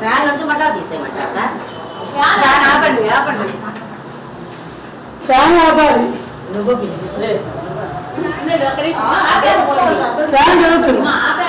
Fan నుంచి మళ్ళా తీసేయమంటారా sir fan ఆపండి ఆపండి ఫ్యాన్ ఆపాలి నువ్వు పిల్లి. ఫ్యాన్ జరుగుతుంది ఆ, ఆపి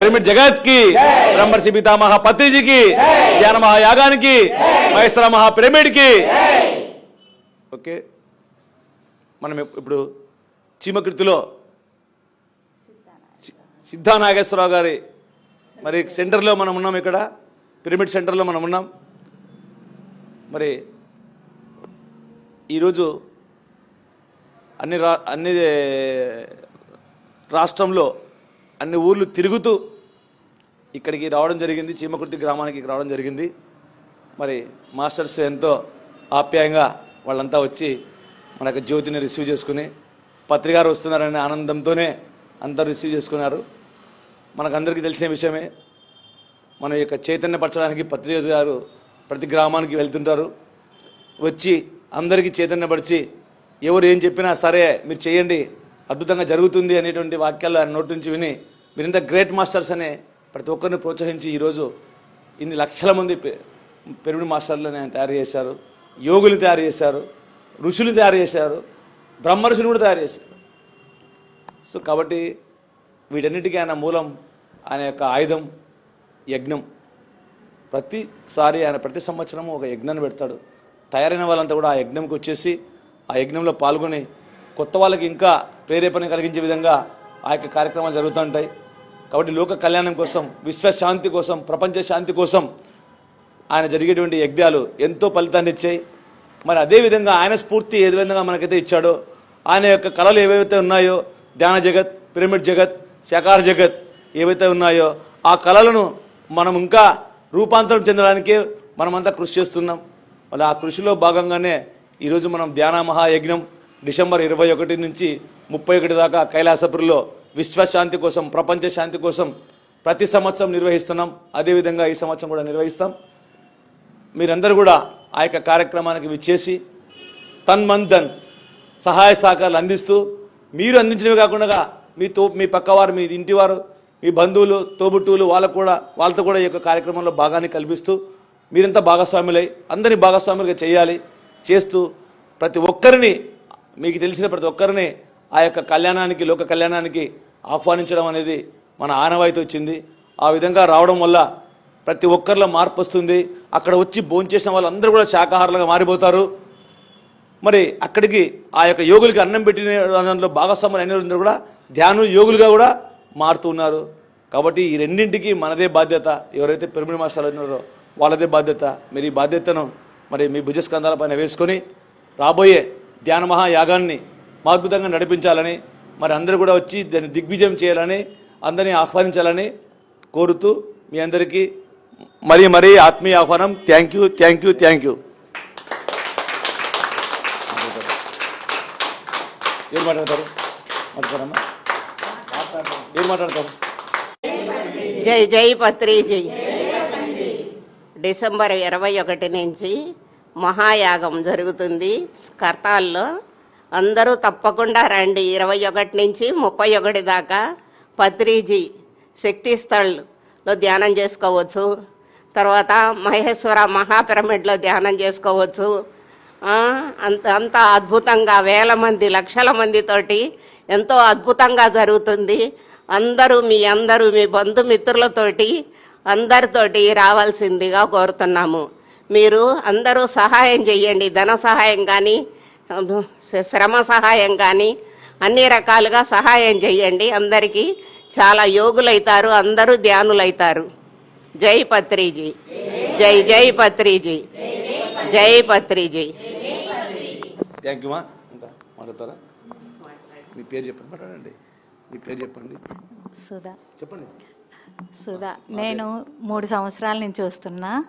పిరమిడ్ జగత్కి బ్రహ్మర్షి పితామహ పత్రిజీకి ధ్యాన మహాయాగానికి మహేశ్వర మహా పిరమిడ్కి ఓకే. మనం ఇప్- ఇప్పుడు చీమకృతిలో సిద్ధా నాగేశ్వరరావు గారి మరి సెంటర్లో మనం ఉన్నాం ఇక్కడ. పిరమిడ్ సెంటర్లో మనం ఉన్నాం. మరి ఈరోజు అన్ని రా అన్ని రాష్ట్రంలో అన్ని ఊర్లు తిరుగుతూ ఇక్కడికి రావడం జరిగింది. చీమకుర్తి గ్రామానికి రావడం జరిగింది. మరి మాస్టర్స్ ఎంతో ఆప్యాయంగా వాళ్ళంతా వచ్చి మనకు జ్యోతిని రిసీవ్ చేసుకుని పత్రికారు వస్తున్నారనే ఆనందంతోనే అందరూ రిసీవ్ చేసుకున్నారు. మనకందరికీ తెలిసిన విషయమే మన యొక్క చైతన్యపరచడానికి పత్రిక గారు ప్రతి గ్రామానికి వెళ్తుంటారు. వచ్చి అందరికీ చైతన్యపరిచి ఎవరు ఏం చెప్పినా సరే మీరు చేయండి అద్భుతంగా జరుగుతుంది అనేటువంటి వాక్యాలు ఆయన నోటి నుంచి విని మీరింత గ్రేట్ మాస్టర్స్ అనే ప్రతి ఒక్కరిని ప్రోత్సహించి ఈరోజు ఇన్ని లక్షల మంది పె- మాస్టర్లను ఆయన తయారు చేశారు యోగులు తయారు చేశారు ఋషులు తయారు చేశారు బ్రహ్మర్షులు కూడా తయారు చేశారు. సో కాబట్టి వీటన్నిటికీ ఆయన మూలం ఆయన యొక్క ఆయుధం యజ్ఞం. ప్రతిసారి ఆయన ప్రతి సంవత్సరము ఒక యజ్ఞాన్ని పెడతాడు. తయారైన వాళ్ళంతా కూడా ఆ యజ్ఞంకి వచ్చేసి ఆ యజ్ఞంలో పాల్గొని కొత్త వాళ్ళకి ఇంకా ప్రేరేపణ కలిగించే విధంగా ఆ యొక్క కార్యక్రమాలు జరుగుతుంటాయి కాబట్టి లోక కళ్యాణం కోసం విశ్వశాంతి కోసం ప్రపంచ శాంతి కోసం ఆయన జరిగేటువంటి యజ్ఞాలు ఎంతో ఫలితాన్ని ఇచ్చాయి. మరి అదే విధంగా ఆయన స్ఫూర్తి ఏ విధంగా మనకైతే ఇచ్చాడో ఆయన యొక్క కళలు ఏవైతే ఉన్నాయో ధ్యాన జగత్ పిరమిడ్ జగత్ శాకార జగత్ ఏవైతే ఉన్నాయో ఆ కళలను మనం ఇంకా రూపాంతరం చెందడానికి మనమంతా కృషి చేస్తున్నాం. మరి ఆ కృషిలో భాగంగానే ఈరోజు మనం ధ్యాన మహాయజ్ఞం డిసెంబర్ ఇరవై ఒకటి నుంచి ముప్పై ఒకటి దాకా కైలాసపురిలో విశ్వశాంతి కోసం ప్రపంచ శాంతి కోసం ప్రతి సంవత్సరం నిర్వహిస్తున్నాం. అదేవిధంగా ఈ సంవత్సరం కూడా నిర్వహిస్తాం. మీరందరూ కూడా ఆ యొక్క కార్యక్రమానికి విచ్చేసి తన్మందన్ సహాయ సహకారాలు అందిస్తూ మీరు అందించినవి కాకుండా మీ తో మీ పక్కవారు మీ ఇంటివారు మీ బంధువులు తోబుట్టువులు వాళ్ళకు కూడా వాళ్ళతో కూడా ఈ యొక్క కార్యక్రమంలో భాగాన్ని కల్పిస్తూ మీరంతా భాగస్వాములై అందరినీ భాగస్వాములుగా చేయాలి. చేస్తూ ప్రతి ఒక్కరిని మీకు తెలిసిన ప్రతి ఒక్కరిని ఆ యొక్క కళ్యాణానికి లోక కళ్యాణానికి ఆహ్వానించడం అనేది మన ఆనవాయితీ వచ్చింది. ఆ విధంగా రావడం వల్ల ప్రతి ఒక్కరిలో మార్పు వస్తుంది. అక్కడ వచ్చి భోంచేసిన వాళ్ళందరూ కూడా శాకాహారులుగా మారిపోతారు. మరి అక్కడికి ఆ యొక్క యోగులకి అన్నం పెట్టిన దానిలో భాగస్వాములు అయిన కూడా ధ్యానం యోగులుగా కూడా మారుతూ ఉన్నారు. కాబట్టి ఈ రెండింటికి మనదే బాధ్యత. ఎవరైతే పిరమిడ్ మాస్టర్లు ఉన్నారో వాళ్ళదే బాధ్యత. మీరు ఈ బాధ్యతను మరి మీ భుజస్కంధాల పైన వేసుకొని రాబోయే ధ్యాన మహాయాగాన్ని మాద్భుతంగా నడిపించాలని మరి అందరూ కూడా వచ్చి దాన్ని దిగ్విజయం చేయాలని అందరినీ ఆహ్వానించాలని కోరుతూ మీ అందరికీ మరీ మరీ ఆత్మీయ ఆహ్వానం. Thank you thank you thank you ఏం మాట్లాడతారు? మాట్లాడతారమ్మా. ఏం మాట్లాడతారు? జై జై పత్రిజీ డిసెంబర్ ఇరవై ఒకటి నుంచి మహాయాగం జరుగుతుంది. కర్తాల్లో అందరూ తప్పకుండా రండి. ఇరవై ఒకటి నుంచి ముప్పై ఒకటి దాకా పత్రిజీ శక్తిస్థల్లో ధ్యానం చేసుకోవచ్చు. తర్వాత మహేశ్వర మహాపిరమిడ్లో ధ్యానం చేసుకోవచ్చు. అంత అంత అద్భుతంగా వేల మంది లక్షల మందితోటి ఎంతో అద్భుతంగా జరుగుతుంది. అందరూ మీ అందరూ మీ బంధుమిత్రులతోటి అందరితోటి రావాల్సిందిగా కోరుతున్నాము. మీరు అందరూ సహాయం చేయండి ధన సహాయం కానీ శ్రమ సహాయం కానీ అన్ని రకాలుగా సహాయం చేయండి అందరికీ చాలా యోగులైతారు. అందరూ ధ్యానులైతారు. జై పత్రిజీ. జై జై పత్రిజీ. జై పత్రిజీ. థ్యాంక్ యూ మా మాట్లాడతారా? మీ పేరు చెప్పండి. మాట్లాడండి. మీ పేరు చెప్పండి. సుధా. చెప్పండి. సుధా నేను మూడు సంవత్సరాల నుంచి వస్తున్నా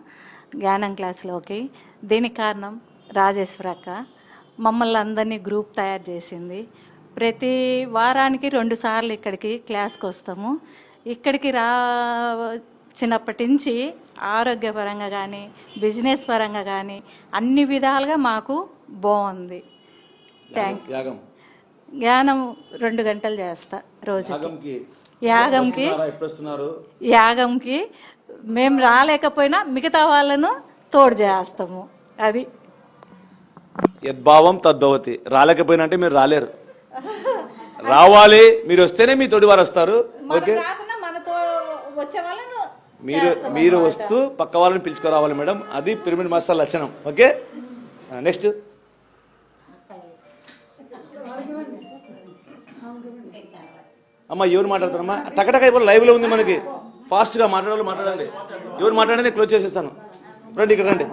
జ్ఞానం క్లాస్లోకి. దీనికి కారణం రాజేశ్వరక్క. మమ్మల్ని అందరినీ గ్రూప్ తయారు చేసింది. ప్రతి వారానికి రెండు సార్లు ఇక్కడికి క్లాస్కి వస్తాము. ఇక్కడికి రా చిన్నప్పటి నుంచి ఆరోగ్యపరంగా కానీ బిజినెస్ పరంగా కానీ అన్ని విధాలుగా మాకు బాగుంది. థ్యాంక్ జ్ఞానం రెండు గంటలు చేస్తా రోజు యాగంకి. యాగంకి మేము రాలేకపోయినా మిగతా వాళ్ళను తోడు చేస్తాము. అది. యద్భావం తద్భవతి రాలేకపోయినా అంటే మీరు రాలేరు. రావాలి మీరు వస్తేనే మీ తోటి వారు వస్తారు. ఓకే? రాకుండా మనతో వచ్చే వాళ్ళను మీరు మీరు వస్తూ పక్క వాళ్ళని పిలుచుకురావాలి మేడం. అది పిరమిడ్ మాస్టర్ లక్షణం. ఓకే? నెక్స్ట్. అమ్మా ఎవరు మాట్లాడుతారమ్మా? టకటక ఇప్పుడు లైవ్లో ఉంది మనకి. ఫాస్ట్గా మాట్లాడాలి. మాట్లాడండి ఎవరు మాట్లాడండి క్లోజ్ చేసేస్తాను. రండి ఇక్కడ రండి.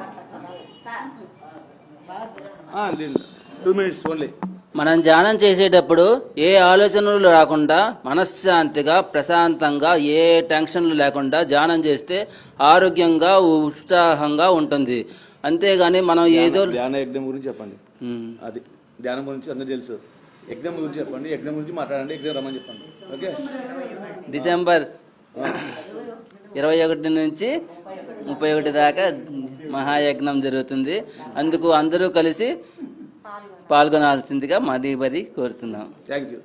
టూ మినిట్స్ ఓన్లీ మనం ధ్యానం చేసేటప్పుడు ఏ ఆలోచనలు రాకుండా మనశ్శాంతిగా ప్రశాంతంగా ఏ టెన్షన్లు లేకుండా ధ్యానం చేస్తే ఆరోగ్యంగా ఉత్సాహంగా ఉంటుంది. అంతేగాని మనం ఏదో ధ్యాన యజ్ఞం గురించి చెప్పండి. అది. ధ్యానం గురించి అందరూ తెలుసు. యజ్ఞం గురించి చెప్పండి యజ్ఞం గురించి మాట్లాడండి యజ్ఞం రమ్మని చెప్పండి. ఓకే? డిసెంబర్ ఇరవై ఒకటి నుంచి ముప్పై ఒకటి దాకా మహాయజ్ఞం జరుగుతుంది. అందుకు అందరూ కలిసి పాల్గొనాల్సిందిగా మరీ మరీ కోరుతున్నాం. థ్యాంక్ యూ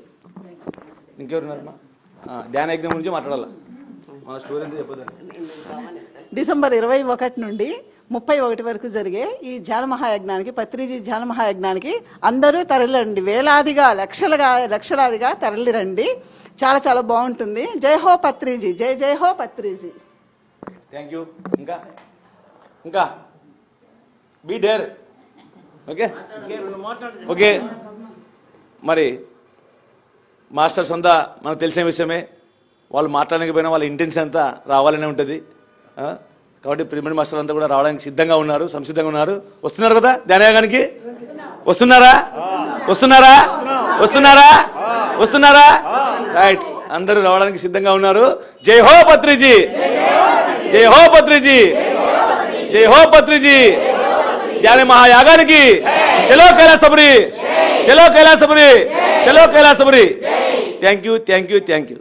ఇంకెవరున్నారమ్మా? ఆ, ధ్యాన యజ్ఞం గురించి మాట్లాడాలా? మన చెప్పదండి డిసెంబర్ ఇరవై ఒకటి నుండి ముప్పై ఒకటి వరకు జరిగే ఈ ధ్యాన మహాయజ్ఞానికి పత్రిజీ ధ్యాన మహాయజ్ఞానికి అందరూ తరలిరండి. వేలాదిగా లక్షలుగా లక్షలాదిగా తరలిరండి. చాలా చాలా బాగుంటుంది. జై హో పత్రిజీ. జై జై హో పత్రిజీ. థ్యాంక్ యూ ఇంకా ఇంకా. బీ డేర్ ఓకే ఓకే మరి మాస్టర్స్ అంతా మనకు తెలిసిన విషయమే. వాళ్ళు మాట్లాడకపోయినా వాళ్ళ ఇంటెన్షన్ అంతా రావాలనే ఉంటుంది. కాబట్టి ప్రిమిడ్ మాస్టర్ అంతా కూడా రావడానికి సిద్ధంగా ఉన్నారు సంసిద్ధంగా ఉన్నారు. వస్తున్నారు కదా ధ్యానయాగానికి వస్తున్నారా? వస్తున్నారా? వస్తున్నారా? వస్తున్నారా? రైట్. అందరూ రావడానికి సిద్ధంగా ఉన్నారు. జై హో పత్రిజీ! జై హో పత్రిజీ! జై హో పత్రిజీ! ధ్యాన మహాయాగానికి చలో కైలాసపురి! చలో కైలాసపురి! చలో Kailasapuri! Thank you thank you thank you